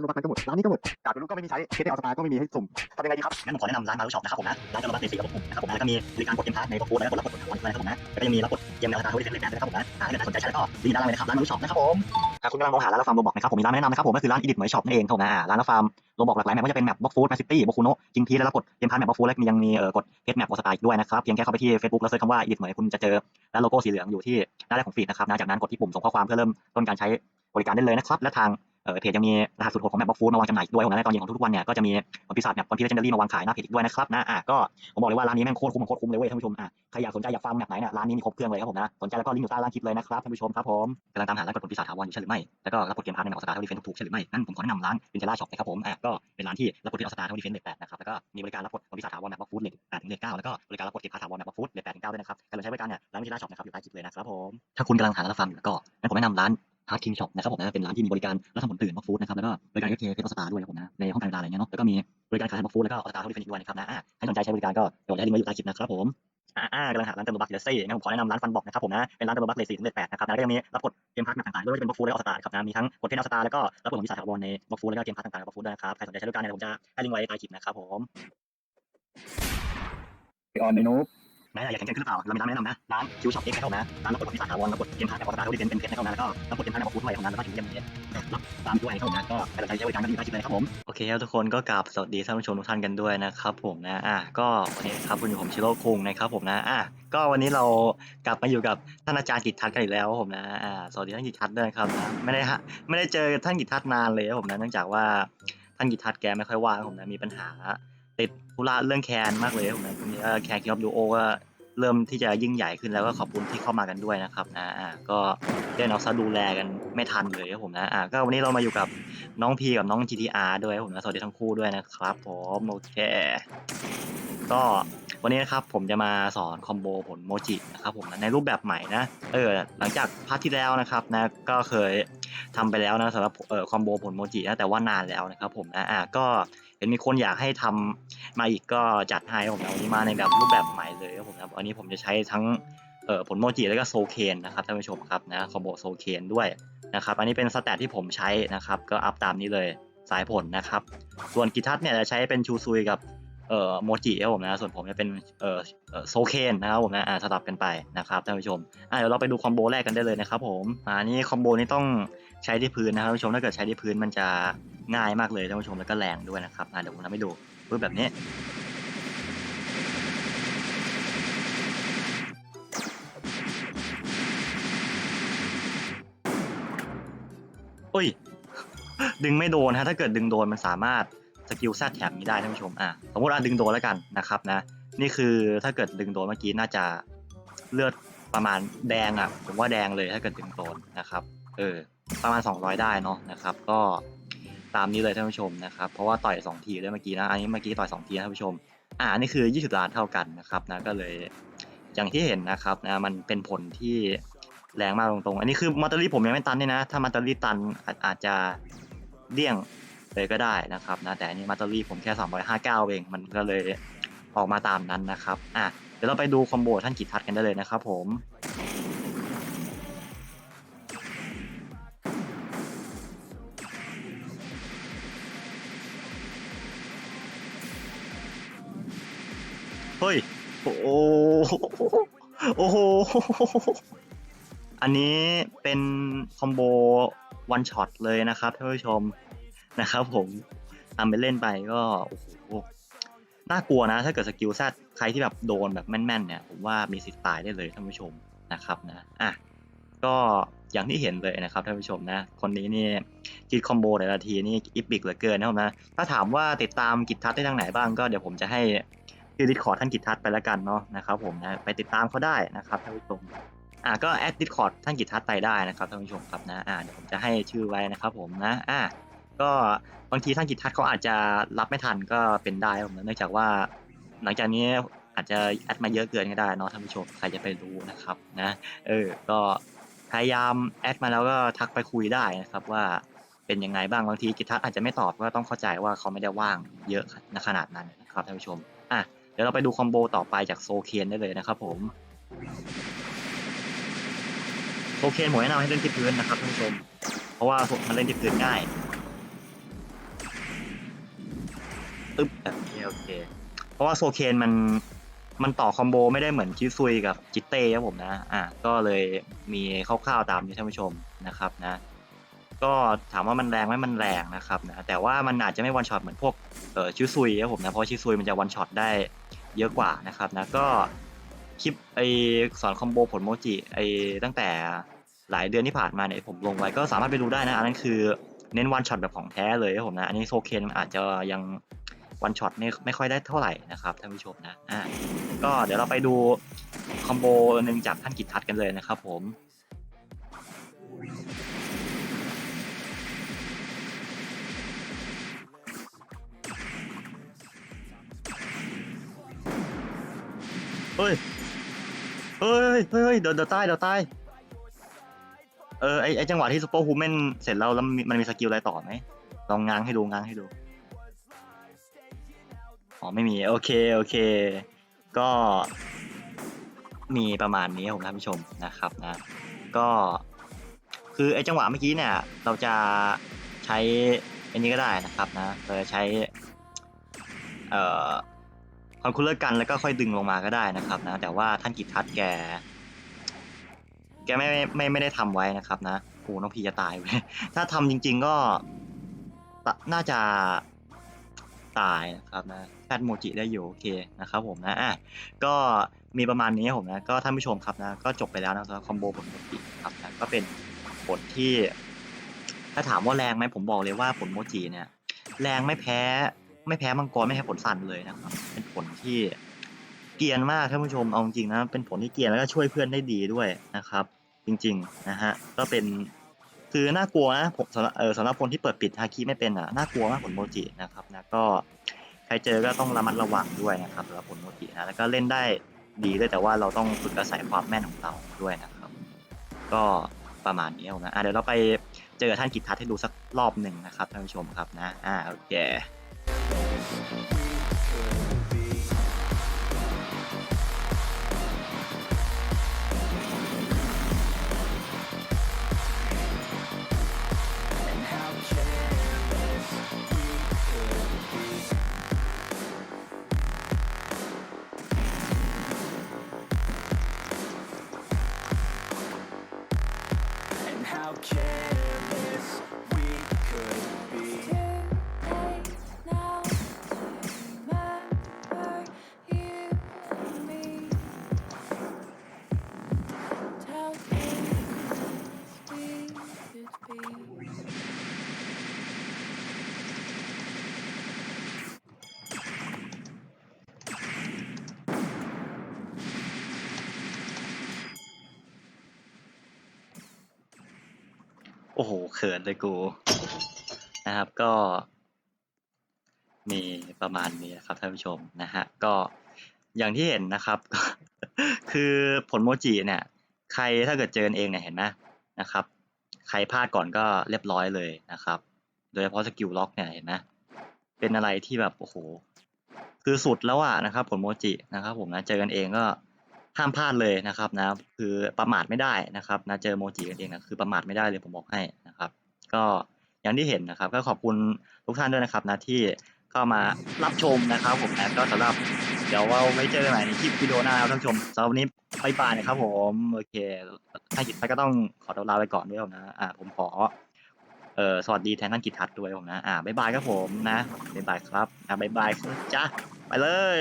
านโรบักนั้นก็หมด ร้านนี้ก็หมดการเป็นลูกก็ไม่มีใช้ เคสเดลสตาร์ก็ไม่มีให้สุ่มทำยังไงดีครับ งั้นผมขอแนะนำร้านมาร์ช็อปนะครับผมนะ ร้านจะรับในสีกับผมนะครับผมนะแล้วก็มีบริการกดเกมพาร์ทในบล็อกโค้ดแล้วก็กดรับกดผลวันนะครับผมนะแล้วก็ยังมีรับกดเกมในอัลตราทวิตเฟนเลนนะครับผมนะถ้าเกิดสนใจใช้แล้วก็ลิงก์ด้านล่างเลยนะครับ ร้านมาร์ช็อปนะครับผมหากคุณกำลังมองหาร้านรับฟาร์มโรบอกนะครับผมมีร้านแนะนำนะครับผมก็คือร้านอีดิทเหมยช็อปนั่นเองครับผมนะร้านรับฟาร์มโรบอกหลากหลายแมปก็จะเป็นแมปบล็อกฟูดแมปซิตี้บล็อกคูโนจิงพีแล้วก็กดเกมพาร์ทแมปบล็อกฟูดแล้วยังมีเอ่อกดเพจแมปบ็ออสไตาร์ด้วยนะครับเพียงแค่เข้าไปที่ Facebook แล้วเซิร์ชคำว่าอีดิทเหมยคุณจะเจอและโลโก้สีเหลืองอยู่ที่หน้าแรกของฟีดนะครับนะจากนั้นกดที่ปุ่มส่งข้อความเพื่อเริ่มต้นการใช้บริการได้เลยนะครับและทาง เออเพจยังมีรหัสสุดโหดของแมปบล็อกฟูดมาวางจำหน่ายด้วยผมนะในตอนเย็นของทุกๆวันเนี่ยก็จะมีผลพิศดาจแมปวันพีเลเจนดารี่มาวางขายหน้าเพจอีกด้วยนะครับนะอะก็ผมบอกเลยว่าร้านนี้แม่งโคตรคุ้มโคตรคุ้มเลยเว้ยท่านผู้ชมอะใครอยากสนใจอยากฟังแมปไหนเนี่ยร้านนี้มีครบเครื่องเลยครับผมนะสนใจแล้วก็ลิงก์อยู่ใต้ล่างคลิปเลยนะครับท่านผู้ชมครับผมกำลังตามหาร้านกดผลพิศดาจถาวรอยู่ใช่หรือไม่แล้วก็รับกดเกมพาร์ทในออสตาร์เท่าดีเฟนถูกๆใช่หรือไม่งั้นผมขอแนะนำร้านวินเทล่าช็อปนะครับผมอะก็เป็นร้านที่รับกดที่ออสตาร์เท่าดีเฟนเลทแปดนะครับแล้วก็มีบริการรับกดผลพิศดาจถาวรแบบบล็อกฟูดเลทแปดถึงเลทเก้าแล้วก็บริการรับกดเกมพาร์ทถาวรแบบบล็อกฟูดเลทแปดถึงเก้าด้วยนะครับการใช้บริการเนี่ยร้านวินเทล่าช็อปนะครับอยู่ใต้คลิปเลยนะครับผมถ้าคุณกำลังหาร้านรับฟังอยู่แล้วก็งั้นผมแนะนำร้าน ฮาร์ดคิงช็อปนะครับผมนะเป็นร้านที่มีบริการรับทำผลตื่นบล็อกฟู้ดนะครับแล้วก็บริการเอฟเคสตาด้วยครับผมนะในห้องการเวลาอะไรเงี้ยเนาะแล้วก็มีบริการขายบล็อกฟู้ดแล้วก็ออสตาเท่าที่เป็นอีกด้วยนะครับนะให้สนใจใช้บริการก็เดี๋ยวจะให้ลิงก์ไว้อยู่ใต้คลิปนะครับผมอ่ากำลังหาร้านเติมบักเลสซี่งั้นผมขอแนะนำร้านฟันบอกนะครับผมนะเป็นร้านเติมบักเลสซี่ถึงเลทแปดนะครับแล้วก็ยังมีรับกดเกมพาร์ทต่างๆด้วยว่าจะเป็นบล็อกฟูดและออสตาร์ครับนะมีทั้งกดเพจออสตาร์แล้วก็รับกดของวิสาถาวรในบล็อกฟูดแล้วก็เกมพาร์ทต่างๆบล็อกฟูดด้วยนะครับใครสนใจใช้บริการเนี่ยผมจะให้ลิงก์ไว้ใต้คลิปนะครับผมออนไอ้นุ๊ก แม้อยากแข่งขันขึ้นหรือเปล่า เรามีร้านแนะนำนะ ร้านคิวช็อปเอ็กซ์นะครับนะร้านรับกดของวิสาถาวรรับกดเกมพาร์ทแบบออสตาที่เป็นเป็นเพจนะครับนะแล้วก็รับกดเกมพาร์ทในบล็อกฟูดด้วยครับนะแล้วก็ถึงจะมีรับตามด้วยนะครับนะก็ใครสนใจใช้บริการก็อยู่ใต้คลิปเลยครับผม โอเคครับทุกคนก็กราบสวัสดีท่านผู้ชมทุกท่านกันด้วยนะครับผมนะ อะก็วันนี้ครับคุณอยู่ผมชิโร่คุงนะครับผมนะ อะก็วันนี้เรากลับมาอยู่กับท่านอาจารย์กิตทัศน์กันอีกแล้วผมนะ อ่า สวัสดีท่านกิตทัศน์ด้วยครับนะ ไม่ได้ฮะ ไม่ได้เจอท่านกิตทัศน์นานเลยผมนะ เนื่องจากว่าท่านกิตทัศน์แกไม่ค่อยว่างผมนะ มีปัญหาติดธุระเรื่องแคนมากเลยผมนะตรงนี้แคนคิวบดูโอก็ เริ่มที่จะยิ่งใหญ่ขึ้นแล้วก็ขอบคุณที่เข้ามากันด้วยนะครับนะอ่าก็เล่นเอาซะดูแลกันไม่ทันเลยครับผมนะอ่าก็วันนี้เรามาอยู่กับน้องพีกับน้อง GTR ด้วยผมนะสวัสดีทั้งคู่ด้วยนะครับผมโอเคก็วันนี้นะครับผมจะมาสอนคอมโบผลโมจินะครับผมนะในรูปแบบใหม่นะเออหลังจากพาร์ทที่แล้วนะครับนะก็เคยทำไปแล้วนะสำหรับเอ่อคอมโบผลโมจินะแต่ว่านานแล้วนะครับผมนะอะก็ เห็นมีคนอยากให้ทำมาอีกก็จัดให้ผมนะวันนี้มาในแบบรูปแบบใหม่เลยครับผมนะอันนี้ผมจะใช้ทั้งเอ่อผลโมจิแล้วก็โซเคนนะครับท่านผู้ชมครับนะคอมโบโซเคนด้วยนะครับอันนี้เป็นสแตทที่ผมใช้นะครับก็อัพตามนี้เลยสายผลนะครับ ส่วนกิทัตเนี่ยจะใช้เป็นชูซุยกับ เอ่อโมจิครับผมนะส่วนผมจะเป็นเอ่อโซเคนนะครับผมนะอ่าสลับกันไปนะครับท่านผู้ชมอ่าเดี๋ยวเราไปดูคอมโบแรกกันได้เลยนะครับผมอ่านี่คอมโบนี้ต้องใช้ที่พื้นนะครับท่านผู้ชมถ้าเกิดใช้ที่พื้นมันจะง่ายมากเลยท่านผู้ชมแล้วก็แรงด้วยนะครับอ่าเดี๋ยวผมทำให้ดูรูปแบบนี้อุ้ยดึงไม่โดนฮะถ้าเกิดดึงโดนมันสามารถ สกิลแซดแถบนี้ได้ท่านผู้ชมอะสมมติว่าดึงโดนแล้วกันนะครับนะนี่คือถ้าเกิดดึงโดนเมื่อกี้น่าจะเลือดประมาณแดงอะผมว่าแดงเลยถ้าเกิดดึงโดนนะครับเออประมาณ 200 ได้เนาะนะครับ ก็ตามนี้เลยท่านผู้ชมนะครับเพราะว่าต่อย 2 ทีด้วยเมื่อกี้นะอันนี้เมื่อกี้ต่อย2ทีนะท่านผู้ชมอ่านี่คือ 20 ล้านเท่ากันนะครับนะก็เลยอย่างที่เห็นนะครับนะมันเป็นผลที่แรงมากตรงๆ อันนี้คือมัตเตอรี่ผมยังไม่ตันเนี่ยนะ ถ้ามัตเตอรี่ตันอาจจะเลี่ยง เลยก็ได้นะครับนะแต่อันนี้มัตเตอรี่ผมแค่359 เอง มันก็เลยออกมาตามนั้นนะครับอะเดี๋ยวเราไปดูคอมโบท่านกิจทัศน์กันได้เลยนะครับผมเฮ้ย โอ้โหโอ้โห อันนี้เป็นคอมโบวันช็อตเลยนะครับท่านผู้ชม นะครับผมทำไปเล่นไปก็โอ้โหน่ากลัวนะ ถ้าเกิดสกิลแซดใครที่แบบโดนแบบแม่นๆเนี่ยผมว่ามีสิทธิ์ตายได้เลยท่านผู้ชมนะครับนะอะก็อย่างที่เห็นเลยนะครับท่านผู้ชมนะ คนนี้นี่กิดคอมโบแต่ละทีนี่อิปิกเหลือเกินนะครับนะถ้าถามว่าติดตามกิจทัศน์ได้ทางไหนบ้างก็เดี๋ยวผมจะให้ที่ดิสคอร์ดท่านกิจทัศน์ไปแล้วกันเนาะนะครับผมนะไปติดตามเขาได้นะครับท่านผู้ชมอ่าก็แอดดิสคอร์ดท่านกิจทัศน์ไปได้นะครับท่านผู้ชมครับนะอ่าเดี๋ยวผมจะให้ชื่อไว้นะครับผมนะอ่า ก็บางทีท่านกิจทัศน์เขาอาจจะรับไม่ทันก็เป็นได้ผมเนื่องจากว่า หลังจากนี้อาจจะแอดมาเยอะเกินก็ได้เนาะท่านผู้ชมใครจะไปรู้นะครับนะ เออ ก็พยายามแอดมาแล้วก็ทักไปคุยได้นะครับว่าเป็นยังไงบ้างบางทีกิจทัศน์อาจจะไม่ตอบก็ต้องเข้าใจว่าเขาไม่ได้ว่างเยอะขนาดนั้นนะครับท่านผู้ชมอะเดี๋ยวเราไปดูคอมโบต่อไปจากโซเคนได้เลยนะครับผมโอเคผมแนะนำให้เล่นที่พื้นนะครับท่านผู้ชม เพราะว่ามันเล่นที่พื้นง่ายึ๊บแบบนี้โอเค เพราะว่าโซเคนมันมันต่อคอมโบไม่ได้เหมือนชิซุยกับจิเต้ครับผมนะ อะก็เลยมีคร่าวๆตามนี้ท่านผู้ชมนะครับนะ ก็ถามว่ามันแรงไหมมันแรงนะครับนะ แต่ว่ามันอาจจะไม่วันช็อตเหมือนพวกเออชิซุยครับผมนะ เพราะชิซุยมันจะวันช็อตได้เยอะกว่านะครับนะ ก็คลิปไอสอนคอมโบผลโมจิไอตั้งแต่หลายเดือนที่ผ่านมาเนี่ยผมลงไว้ก็สามารถไปดูได้นะ อันนั้นคือเน้นวันช็อตแบบของแท้เลยครับผมนะ อันนี้โซเคนอาจจะยัง วันช็อตไม่ไม่ค่อยได้เท่าไหร่นะครับท่านผู้ชมนะอ่าก็เดี๋ยวเราไปดูคอมโบหนึ่งจากท่านกิตทัศน์กันเลยนะครับผมเฮ้ย เฮ้ย เฮ้ย เดี๋ยวเดี๋ยวตายเดี๋ยวตายเออไอไอจังหวะที่ซูเปอร์ฮูแมนเสร็จแล้วแล้วมันมีสกิลอะไรต่อไหมลองง้างให้ดูง้างให้ดู อ๋อไม่มีโอเคโอเค ก็มีประมาณนี้ผมท่านผู้ชมนะครับนะ ก็คือไอจังหวะเมื่อกี้เนี่ยเราจะใช้อันนี้ก็ได้นะครับนะเราจะใช้เอ่อคอนคูลเลอร์กันแล้วก็ค่อยดึงลงมาก็ได้นะครับนะ แต่ว่าท่านกิจทัศน์แก แกไม่ไม่ไม่ได้ทำไว้นะครับนะโอ้น้องพีจะตายไปถ้าทำจริง ๆก็น่าจะ ตายนะครับนะแพทโมจิได้อยู่โอเคนะครับผมนะอะก็มีประมาณนี้ผมนะก็ท่านผู้ชมครับนะก็จบไปแล้วนะสำหรับคอมโบผลโมจิครับนะก็เป็นผลที่ถ้าถามว่าแรงไหมผมบอกเลยว่าผลโมจิเนี่ยแรงไม่แพ้ไม่แพ้มังกรไม่แพ้ผลสันเลยนะครับเป็นผลที่เกียนมากท่านผู้ชมเอาจริงนะเป็นผลที่เกียนแล้วก็ช่วยเพื่อนได้ดีด้วยนะครับ จริงๆนะฮะก็เป็น คือน่ากลัวนะผมสำหรับเออสำหรับคนที่เปิดปิดฮาคิไม่เป็นอะน่ากลัวมากผลโมจินะครับนะก็ใครเจอก็ต้องระมัดระวังด้วยนะครับสำหรับผลโมจินะแล้วก็เล่นได้ดีด้วยแต่ว่าเราต้องฝึกอาศัยความแม่นของเราด้วยนะครับ ก็ประมาณนี้นะอะเดี๋ยวเราไปเจอท่านกิตทัศน์ให้ดูสักรอบหนึ่งนะครับท่านผู้ชมครับนะอ่าโอเค care. อ้โหเขินเลยกูนะครับก็ มีประมาณนี้นะครับท่านผู้ชมนะฮะก็อย่างที่เห็นนะครับ คือผลโมจิเนี่ย ใครถ้าเกิดเจอกันเองเนี่ยเห็นไหมนะครับ ใครพลาดก่อนก็เรียบร้อยเลยนะครับ โดยเฉพาะสกิลล็อกเนี่ยเห็นไหมเป็นอะไรที่แบบโอ้โหคือสุดแล้วอะนะครับ ผลโมจินะครับ ผมนะเจอกันเองก็ ห้ามพลาดเลยนะครับนะคือประมาทไม่ได้นะครับนะเจอโมจิกันเองนะคือประมาทไม่ได้เลยผมบอกให้นะครับ ก็อย่างที่เห็นนะครับ ก็ขอบคุณทุกท่านด้วยนะครับนะที่เข้ามารับชมนะครับ ผมนะก็สำหรับเดี๋ยวเราไว้เจอกันใหม่ในคลิปวิดีโอหน้าครับท่านผู้ชมสำหรับวันนี้บายบายนะครับ ผมโอเค ถ้ากิจทัศก็ต้องขอตัวลาไปก่อนด้วยนะอ่าผมขอเอ่อสวัสดีแทนท่านกิจทัศด้วยผมนะอ่าบายบายครับผมนะบายบายครับอ่าบายบายจ้าไปเลย